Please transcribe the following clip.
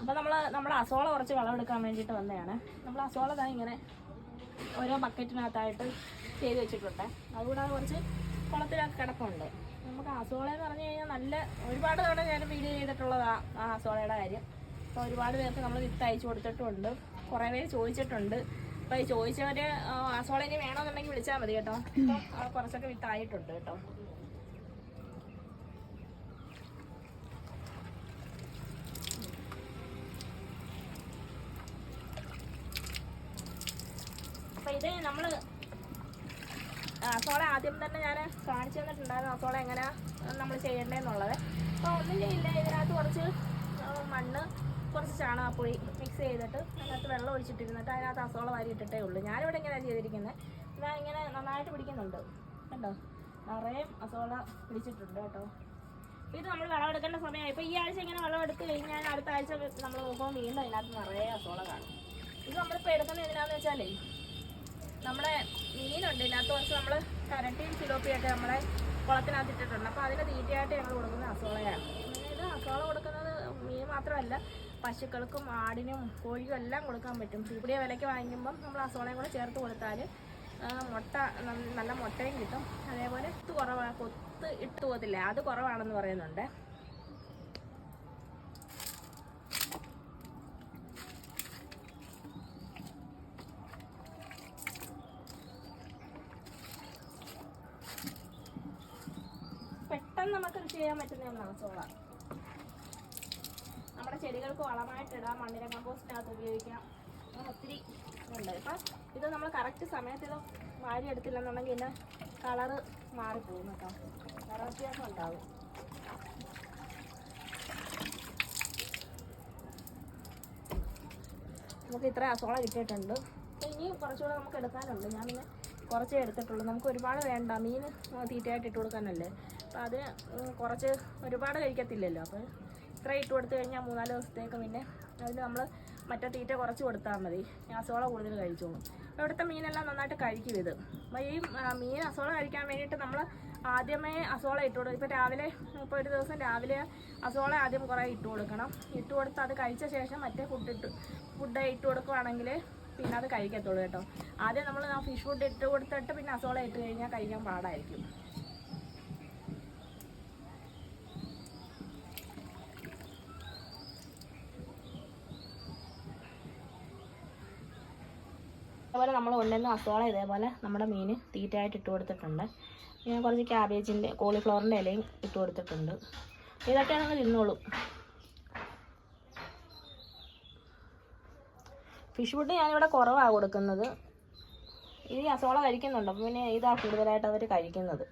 അപ്പോൾ നമ്മൾ നമ്മുടെ അസോള കുറച്ച് വളമെടുക്കാൻ വേണ്ടിയിട്ട് വന്നതാണ്. നമ്മൾ അസോള ദാ ഇങ്ങനെ ഓരോ ബക്കറ്റിനകത്തായിട്ട് ചെയ്ത് വെച്ചിട്ടുണ്ട്. അതുകൂടാതെ കുറച്ച് കുളത്തിലൊക്കെ കിടപ്പുണ്ട്. നമുക്ക് അസോള എന്ന് പറഞ്ഞു കഴിഞ്ഞാൽ നല്ല ഒരുപാട് തവണ ഞാൻ വീഡിയോ ചെയ്തിട്ടുള്ളതാണ് ആ അസോളയുടെ കാര്യം. അപ്പോൾ ഒരുപാട് പേർക്ക് നമ്മൾ വിത്ത് അയച്ചു കൊടുത്തിട്ടുണ്ട്. കുറേ പേര് ചോദിച്ചിട്ടുണ്ട്. അപ്പോൾ ഈ ചോദിച്ചവർ അസോള ഇനി വേണമെന്നുണ്ടെങ്കിൽ വിളിച്ചാൽ മതി കേട്ടോ. അപ്പോൾ കുറച്ചൊക്കെ വിത്തായിട്ടുണ്ട് കേട്ടോ. അപ്പൊ ഇത് നമ്മൾ അസോള ആദ്യം തന്നെ ഞാൻ കാണിച്ചു തന്നിട്ടുണ്ടായിരുന്നു. അസോള എങ്ങനെ നമ്മൾ ചെയ്യേണ്ടതെന്നുള്ളത്. അപ്പോൾ ഒന്നും ചെയ്യില്ല. ഇതിനകത്ത് കുറച്ച് മണ്ണ് കുറച്ച് ചാണകപ്പൊടി മിക്സ് ചെയ്തിട്ട് അതിനകത്ത് വെള്ളം ഒഴിച്ചിട്ടിരുന്നിട്ട് അതിനകത്ത് അസോള വാരി ഇട്ടിട്ടേ ഉള്ളൂ. ഞാനിവിടെ ഇങ്ങനെ ചെയ്തിരിക്കുന്നത് ഞാൻ ഇങ്ങനെ നന്നായിട്ട് പിടിക്കുന്നുണ്ട്. കണ്ടോ? നിറയെ അസോള പിടിച്ചിട്ടുണ്ട് കേട്ടോ. ഇത് നമ്മൾ വിളവെടുക്കേണ്ട സമയമായി. ഇപ്പോൾ ഈ ആഴ്ച ഇങ്ങനെ വിളവെടുത്ത് കഴിഞ്ഞാൽ അടുത്ത ആഴ്ച നമ്മൾ നോക്കുമ്പോൾ വീണ്ടും അതിനകത്ത് നിറയെ അസോള കാണും. ഇത് നമ്മളിപ്പോൾ എടുക്കുന്നത് എന്തിനാന്ന് വെച്ചാലേ നമ്മുടെ മീനുണ്ട് ഇതിനകത്ത് കുറച്ച് നമ്മൾ കരട്ടിയും ചിലോപ്പിയൊക്കെ നമ്മളെ കുളത്തിനകത്ത് ഇട്ടിട്ടുണ്ട്. അപ്പോൾ അതിന് തീറ്റയായിട്ട് ഞങ്ങൾ കൊടുക്കുന്നത് അസോളയാണ്. ഇത് അസോള കൊടുക്കുന്നത് മീൻ മാത്രമല്ല പശുക്കൾക്കും ആടിനും കോഴിക്കും എല്ലാം കൊടുക്കാൻ പറ്റും. കൂടിയ വിലയ്ക്ക് വാങ്ങിക്കുമ്പം നമ്മൾ അസോളയും കൂടെ ചേർത്ത് കൊടുത്താൽ മുട്ട നല്ല മുട്ടയും കിട്ടും. അതേപോലെ കുറവാണ് കൊത്ത് ഇട്ട് പോകത്തില്ല അത് കുറവാണെന്ന് പറയുന്നുണ്ട്. നമുക്ക് കൃഷി ചെയ്യാൻ പറ്റുന്ന ഒന്നാണ് സോളാർ നമ്മുടെ ചെടികൾക്ക് വളമായിട്ട് ഇടാം മണ്ണിര കമ്പോസ്റ്റിനകത്ത് ഉപയോഗിക്കാം. അങ്ങനെ ഒത്തിരി ഉണ്ട്. ഇപ്പം ഇത് നമ്മൾ കറക്റ്റ് സമയത്ത് ഇത് വാരി എടുത്തില്ലെന്നുണ്ടെങ്കിൽ ഇതിന്റെ കളറ് മാറിപ്പോകും കേട്ടോ. കളർ വ്യത്യാസം ഉണ്ടാവും. നമുക്ക് ഇത്ര അസോള കിട്ടിയിട്ടുണ്ട്. ഇനി കുറച്ചുകൂടെ നമുക്ക് എടുക്കാനുണ്ട്. ഞാൻ പിന്നെ കുറച്ചേ എടുത്തിട്ടുള്ളൂ. നമുക്ക് ഒരുപാട് വേണ്ട. മീൻ തീറ്റയായിട്ട് ഇട്ട് കൊടുക്കാനല്ലേ. അപ്പോൾ അത് ഉം, കുറച്ച് ഒരുപാട് കഴിക്കത്തില്ലല്ലോ. അപ്പോൾ ഇത്ര ഇട്ട് കൊടുത്തു കഴിഞ്ഞാൽ മൂന്നാൽ ദിവസത്തേക്ക് പിന്നെ അതിന് നമ്മൾ മറ്റേ തീറ്റ കുറച്ച് കൊടുത്താൽ മതി. അസോള കൂടുതൽ കഴിച്ചോളും. ഇവിടുത്തെ മീനെല്ലാം നന്നായിട്ട് കഴിക്കും ഇത്. അപ്പോൾ ഈ മീൻ അസോള കഴിക്കാൻ വേണ്ടിയിട്ട് നമ്മൾ ആദ്യമേ അസോള ഇട്ട് കൊടുക്കും ഇപ്പോൾ രാവിലെ ഇപ്പോൾ ഒരു ദിവസം രാവിലെ അസോള ആദ്യം കുറേ ഇട്ട് കൊടുക്കണം. ഇട്ട് കൊടുത്ത് അത് കഴിച്ച ശേഷം മറ്റേ ഫുഡ് ഇട്ട് ഫുഡ് ഇട്ട് കൊടുക്കുവാണെങ്കിൽ പിന്നെ അത് കഴിക്കത്തുള്ളൂ കേട്ടോ. ആദ്യം നമ്മൾ ആ ഫിഷ് ഫുഡ് ഇട്ട് കൊടുത്തിട്ട് പിന്നെ അസോള ഇട്ട് കഴിഞ്ഞാൽ കഴിക്കാൻ പാടായിരിക്കും. അതുപോലെ നമ്മൾ കൊണ്ടുവന്ന അസോള ഇതേപോലെ നമ്മുടെ മീൻ തീറ്റയായിട്ട് ഇട്ട് കൊടുത്തിട്ടുണ്ട്. പിന്നെ കുറച്ച് ക്യാബേജിന്റെ കോളിഫ്ലവറിന്റെ ഇലയും ഇട്ട് കൊടുത്തിട്ടുണ്ട്. ഇതൊക്കെയാണ് നമ്മൾ തിന്നോളും. ഫിഷ് ഫുഡ് ഞാനിവിടെ കുറവാണ് കൊടുക്കുന്നത്. ഈ അസോള കഴിക്കുന്നുണ്ട്. അപ്പം പിന്നെ ഇതാണ് കൂടുതലായിട്ട് അവർ കഴിക്കുന്നത്.